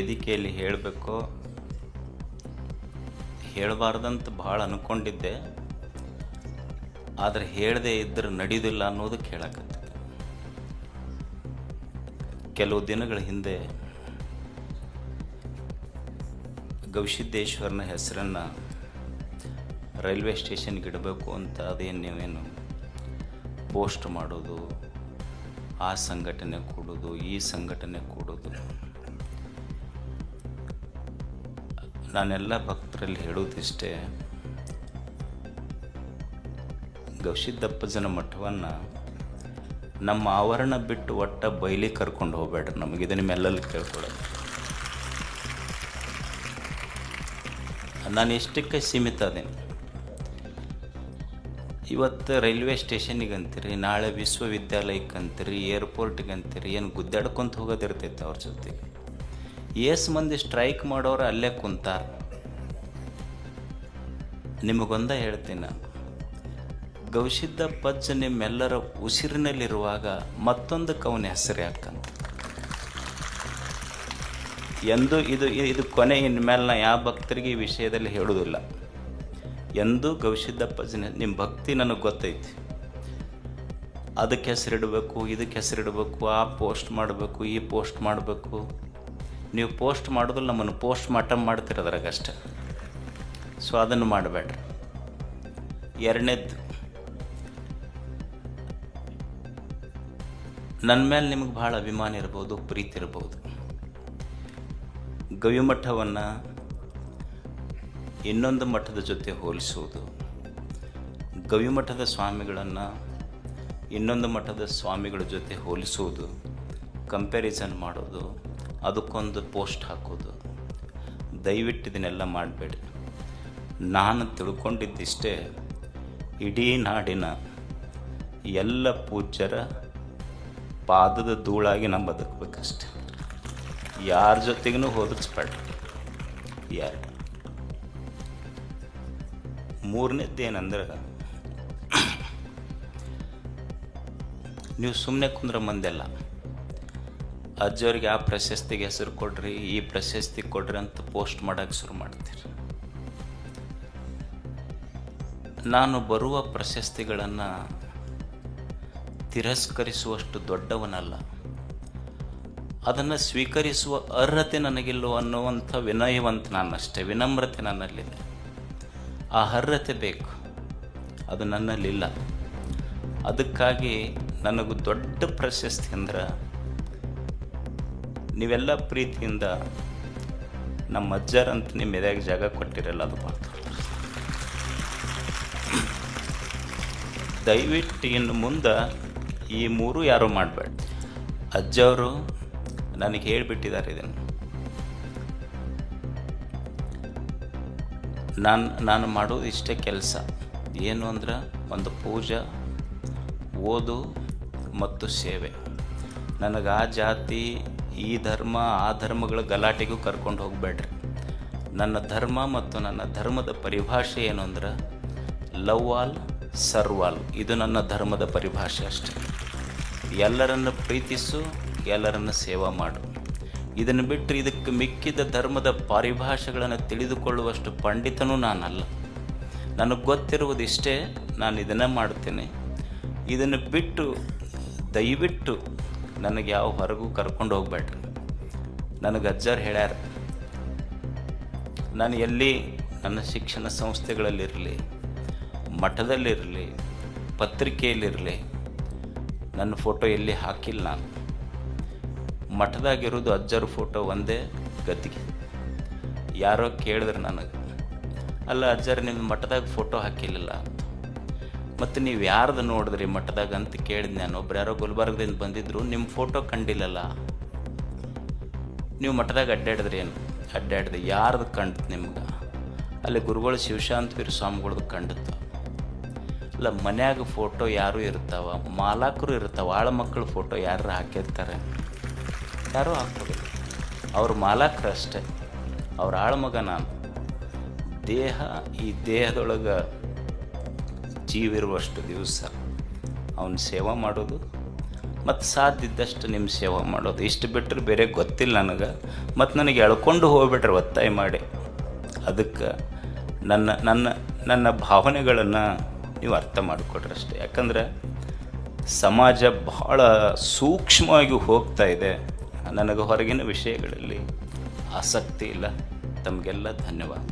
ವೇದಿಕೆಯಲ್ಲಿ ಹೇಳಬೇಕು. ಹೇಳಬಾರ್ದಂತ ಭಾಳ ಅನ್ಕೊಂಡಿದ್ದೆ. ಆದರೆ ಹೇಳದೇ ಇದ್ದರೆ ನಡೆಯೋದಿಲ್ಲ ಅನ್ನೋದು ಹೇಳಕತ್ತೆ ಕೆಲವು ದಿನಗಳ ಹಿಂದೆ ಗವಿಸಿದ್ದೇಶ್ವರನ ಹೆಸರನ್ನು ರೈಲ್ವೆ ಸ್ಟೇಷನ್ಗೆ ಇಡಬೇಕು ಅಂತ ಅದೇನು ನೀವೇನು ಪೋಸ್ಟ್ ಮಾಡೋದು, ಆ ಸಂಘಟನೆ ಕೊಡೋದು, ಈ ಸಂಘಟನೆ ಕೊಡೋದು. ನಾನೆಲ್ಲ ಭಕ್ತರಲ್ಲಿ ಹೇಳೋದಿಷ್ಟೇ ಗವಿಸಿದ್ದಪ್ಪಜನ ಮಠವನ್ನು ನಮ್ಮ ಆವರಣ ಬಿಟ್ಟು ಒಟ್ಟ ಬೈಲಿ ಕರ್ಕೊಂಡು ಹೋಗಬೇಡ್ರಿ ಇದು ನಿಮ್ಮೆಲ್ಲಲ್ಲಿ ಕೇಳ್ಕೊಳ್ಳೋದು? ನಾನು ಎಷ್ಟಕ್ಕೆ ಸೀಮಿತ ಅದೇನು. ಇವತ್ತು ರೈಲ್ವೆ ಸ್ಟೇಷನಿಗೆ ಅಂತೀರಿ ನಾಳೆ ವಿಶ್ವವಿದ್ಯಾಲಯಕ್ಕೆ ಅಂತೀರಿ ಏರ್ಪೋರ್ಟಿಗೆ ಅಂತೀರಿ ಏನು ಗುದ್ದಾಡ್ಕೊಂತ ಹೋಗೋದಿರ್ತೈತೆ ಅವ್ರ ಜೊತೆಗೆ. ಏಸು ಮಂದಿ ಸ್ಟ್ರೈಕ್ ಮಾಡೋರು ಅಲ್ಲೇ ಕುಂತಾರ. ನಿಮಗೊಂದ ಹೇಳ್ತೀನಿ. ನಾನು ಗವಿಸಿದ್ದ ಪಜ್ಜ ನಿಮ್ಮೆಲ್ಲರ ಉಸಿರಿನಲ್ಲಿರುವಾಗ ಮತ್ತೊಂದು ಕವನ ಹೆಸರು ಯಾಕಂತ ಎಂದು ಇದು ಇದು ಕೊನೆ ಇನ್ಮೇಲೆ ನಾ ಯಾವ ಭಕ್ತರಿಗೆ ಈ ವಿಷಯದಲ್ಲಿ ಹೇಳುವುದಿಲ್ಲ ಎಂದು ಗೌಶಿದ್ದ ಪಜ್ ನಿಮ್ಮ ಭಕ್ತಿ ನನಗೆ ಗೊತ್ತೈತಿ. ಅದಕ್ಕೆ ಹೆಸರಿಡಬೇಕು, ಇದಕ್ಕೆ ಹೆಸರಿಡಬೇಕು, ಆ ಪೋಸ್ಟ್ ಮಾಡಬೇಕು, ಈ ಪೋಸ್ಟ್ ಮಾಡಬೇಕು. ನೀವು ಪೋಸ್ಟ್ ಮಾಡೋದ್ರಲ್ಲಿ ನಮ್ಮನ್ನು ಪೋಸ್ಟ್ ಮಾರ್ಟಮ್ ಮಾಡ್ತೀರ ಅದ್ರಾಗಷ್ಟೆ ಸೊ ಅದನ್ನು ಮಾಡಬೇಡ್ರಿ. ಎರಡನೇದ್ದು ನನ್ನ ಮೇಲೆ ನಿಮಗೆ ಭಾಳ ಅಭಿಮಾನ ಇರ್ಬೋದು, ಪ್ರೀತಿ ಇರ್ಬೋದು. ಗವಿಮಠವನ್ನು ಇನ್ನೊಂದು ಮಠದ ಜೊತೆ ಹೋಲಿಸುವುದು ಗವಿಮಠದ ಸ್ವಾಮಿಗಳನ್ನು ಇನ್ನೊಂದು ಮಠದ ಸ್ವಾಮಿಗಳ ಜೊತೆ ಹೋಲಿಸುವುದು ಕಂಪ್ಯಾರಿಸನ್ ಮಾಡೋದು, ಅದಕ್ಕೊಂದು ಪೋಸ್ಟ್ ಹಾಕೋದು. ದಯವಿಟ್ಟು ಇದನ್ನೆಲ್ಲ ಮಾಡಬೇಡಿ. ನಾನು ತಿಳ್ಕೊಂಡಿದ್ದಿಷ್ಟೇ, ಇಡೀ ನಾಡಿನ ಎಲ್ಲ ಪೂಜ್ಯರ ಪಾದದ ಧೂಳಾಗಿ ನಾನು ಬದುಕಬೇಕಷ್ಟೆ. ಯಾರ ಜೊತೆಗೂ ಹೋದಿಸ್ಬೇಡ ಯಾರು? ಮೂರನೇದ್ದು ಏನಂದ್ರೆ, ನೀವು ಸುಮ್ಮನೆ ಕುಂದ್ರ ಮಂದೆಲ್ಲ ಅಜ್ಜವ್ರಿಗೆ ಆ ಪ್ರಶಸ್ತಿಗೆ ಹೆಸರು ಕೊಡ್ರಿ, ಈ ಪ್ರಶಸ್ತಿ ಕೊಡ್ರಿ ಅಂತ ಪೋಸ್ಟ್ ಮಾಡೋಕ್ಕೆ ಶುರು ಮಾಡ್ತೀರಿ. ನಾನು ಬರುವ ಪ್ರಶಸ್ತಿಗಳನ್ನು ತಿರಸ್ಕರಿಸುವಷ್ಟು ದೊಡ್ಡವನಲ್ಲ. ಅದನ್ನು ಸ್ವೀಕರಿಸುವ ಅರ್ಹತೆ ನನಗಿಲ್ಲೋ ಅನ್ನುವಂಥ ವಿನಯವಂತ ನಾನಷ್ಟೇ, ವಿನಮ್ರತೆ ನನ್ನಲ್ಲಿದೆ. ಆ ಅರ್ಹತೆ ಬೇಕು, ಅದು ನನ್ನಲ್ಲಿಲ್ಲ. ಅದಕ್ಕಾಗಿ ನನಗೆ ದೊಡ್ಡ ಪ್ರಶಸ್ತಿ ಅಂದ್ರೆ ನೀವೆಲ್ಲ ಪ್ರೀತಿಯಿಂದ ನಮ್ಮ ಅಜ್ಜರಂತ ನಿಮ್ಮ ಎದೆಯಾಗ ಜಾಗ ಕೊಟ್ಟಿರಲ್ಲ ಅದು ದೊಡ್ಡ. ದಯವಿಟ್ಟು ಇನ್ನು ಮುಂದೆ ಈ ಮೂರು ಯಾರೂ ಮಾಡಬೇಡ. ಅಜ್ಜವರು ನನಗೆ ಹೇಳಿಬಿಟ್ಟಿದ್ದಾರೆ ಇದನ್ನು. ನಾನು ನಾನು ಮಾಡೋದು ಇಷ್ಟೇ ಕೆಲಸ. ಏನು ಅಂದ್ರೆ ಒಂದು ಪೂಜೆ, ಓದು ಮತ್ತು ಸೇವೆ. ನನಗೆ ಆ ಜಾತಿ ಈ ಧರ್ಮ, ಆ ಧರ್ಮಗಳ ಗಲಾಟೆಗೂ ಕರ್ಕೊಂಡು ಹೋಗಬೇಡ್ರಿ. ನನ್ನ ಧರ್ಮ ಮತ್ತು ನನ್ನ ಧರ್ಮದ ಪರಿಭಾಷೆ ಏನು ಅಂದ್ರೆ ಲವ್ ಆಲ್ ಸರ್ವ್ ಆಲ್ ಇದು ನನ್ನ ಧರ್ಮದ ಪರಿಭಾಷೆ ಅಷ್ಟೆ. ಎಲ್ಲರನ್ನು ಪ್ರೀತಿಸು, ಎಲ್ಲರನ್ನು ಸೇವಾ ಮಾಡು. ಇದನ್ನು ಬಿಟ್ಟು ಇದಕ್ಕೆ ಮಿಕ್ಕಿದ ಧರ್ಮದ ಪರಿಭಾಷೆಗಳನ್ನು ತಿಳಿದುಕೊಳ್ಳುವಷ್ಟು ಪಂಡಿತನೂ ನಾನಲ್ಲ. ನನಗೆ ಗೊತ್ತಿರುವುದಿಷ್ಟೇ ನಾನು ಇದನ್ನೇ ಮಾಡ್ತೇನೆ ಇದನ್ನು ಬಿಟ್ಟು, ದಯವಿಟ್ಟು ನನಗೆ ಯಾವ ಹೊರಗೂ ಕರ್ಕೊಂಡು ಹೋಗ್ಬೇಡ್ರಿ ನನಗೆ ಅಜ್ಜರು ಹೇಳ್ಯಾರ, ನಾನು ಎಲ್ಲಿ ನನ್ನ ಶಿಕ್ಷಣ ಸಂಸ್ಥೆಗಳಲ್ಲಿರಲಿ, ಮಠದಲ್ಲಿರಲಿ, ಪತ್ರಿಕೆಯಲ್ಲಿರಲಿ, ನನ್ನ ಫೋಟೋ ಎಲ್ಲಿ ಹಾಕಿಲ್ಲ ನಾನು. ಮಠದಾಗಿರೋದು ಅಜ್ಜರ ಫೋಟೋ ಒಂದೇ ಗದ್ದಿಗೆ. ಯಾರೋ ಕೇಳಿದ್ರೆ ನನಗೆ, ಅಲ್ಲ ಅಜ್ಜರ್ ನಿಮ್ಮ ಮಠದಾಗ ಫೋಟೋ ಹಾಕಿಲ್ಲ ಮತ್ತು ನೀವು ಯಾರ್ದು ನೋಡಿದ್ರಿ ಮಠದಾಗ ಅಂತ ಕೇಳಿದ್ ನಾನು. ಒಬ್ರು ಯಾರೋ ಗುಲ್ಬರ್ಗದಿಂದ ಬಂದಿದ್ರು. ನಿಮ್ಮ ಫೋಟೋ ಕಂಡಿಲ್ಲಲ್ಲ? ನೀವು ಮಠದಾಗ ಅಡ್ಡಾಡಿದ್ರಿ ಏನು? ಅಡ್ಡಾಡಿದೆ ಯಾರ್ದು ಕಂಡ್ತು ನಿಮ್ಗೆ? ಅಲ್ಲಿ ಗುರುಗಳು ಶಿವಶಾಂತವೀರ ಸ್ವಾಮಿಗಳ್ದು ಕಂಡತ್ತು ಅಲ್ಲ ಮನ್ಯಾಗ ಫೋಟೋ ಯಾರು ಇರ್ತಾವ? ಮಾಲಾಕರು ಇರ್ತಾವ? ಆಳ ಮಕ್ಕಳ ಫೋಟೋ ಯಾರು ಹಾಕಿರ್ತಾರೆ? ಯಾರೂ ಹಾಕೋದಿಲ್ಲ ಅವ್ರ ಮಾಲಾಕರು ಅಷ್ಟೇ. ಅವ್ರ ಆಳ್ಮಗ ನಾನು. ದೇಹ, ಈ ದೇಹದೊಳಗೆ ಜೀವಿರುವಷ್ಟು ದಿವಸ ಅವನ ಸೇವಾ ಮಾಡೋದು ಮತ್ತು ಸಾಧ್ಯದಷ್ಟು ನಿಮ್ಮ ಸೇವೆ ಮಾಡೋದು. ಇಷ್ಟು ಬಿಟ್ಟರೆ ಬೇರೆ ಗೊತ್ತಿಲ್ಲ ನನಗೆ. ಮತ್ತು ನನಗೆ ಎಳ್ಕೊಂಡು ಹೋಗ್ಬಿಟ್ರೆ ಒತ್ತಾಯ ಮಾಡಿ. ಅದಕ್ಕೆ ನನ್ನ ನನ್ನ ನನ್ನ ಭಾವನೆಗಳನ್ನು ನೀವು ಅರ್ಥ ಮಾಡಿಕೊಡ್ರಿ ಅಷ್ಟೇ. ಯಾಕಂದ್ರೆ ಸಮಾಜ ಬಹಳ ಸೂಕ್ಷ್ಮವಾಗಿ ಹೋಗ್ತಾ ಇದೆ. ನನಗೆ ಹೊರಗಿನ ವಿಷಯಗಳಲ್ಲಿ ಆಸಕ್ತಿ ಇಲ್ಲ. ತಮಗೆಲ್ಲ ಧನ್ಯವಾದ.